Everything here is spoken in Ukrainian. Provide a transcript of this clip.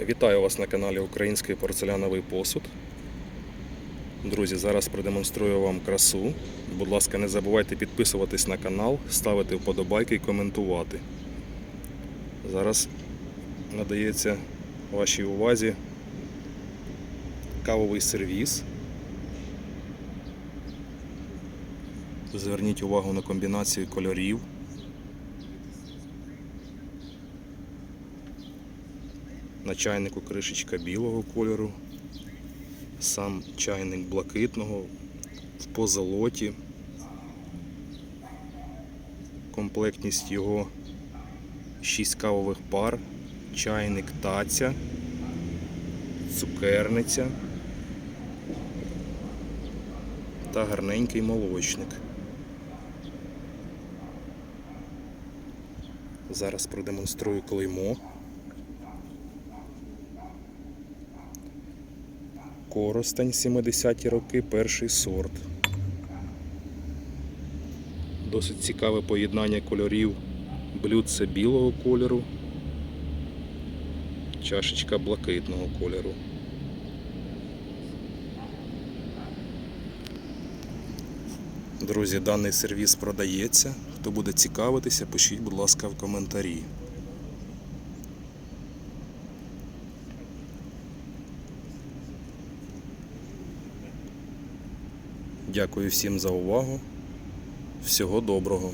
Вітаю вас на каналі Український порцеляновий посуд. Друзі, зараз продемонструю вам красу. Будь ласка, не забувайте підписуватись на канал, ставити вподобайки і коментувати. Зараз надається вашій увазі кавовий сервіс. Зверніть увагу на комбінацію кольорів. На чайнику кришечка білого кольору, сам чайник блакитного в позолоті. Комплектність його 6 кавових пар, чайник таця, цукерниця та гарненький молочник. Зараз продемонструю клеймо. Коростень 70-ті роки, перший сорт. Досить цікаве поєднання кольорів. Блюдце білого кольору, чашечка блакитного кольору. Друзі, даний сервіс продається. Хто буде цікавитися, пишіть, будь ласка, в коментарі. Дякую всім за увагу. Всього доброго.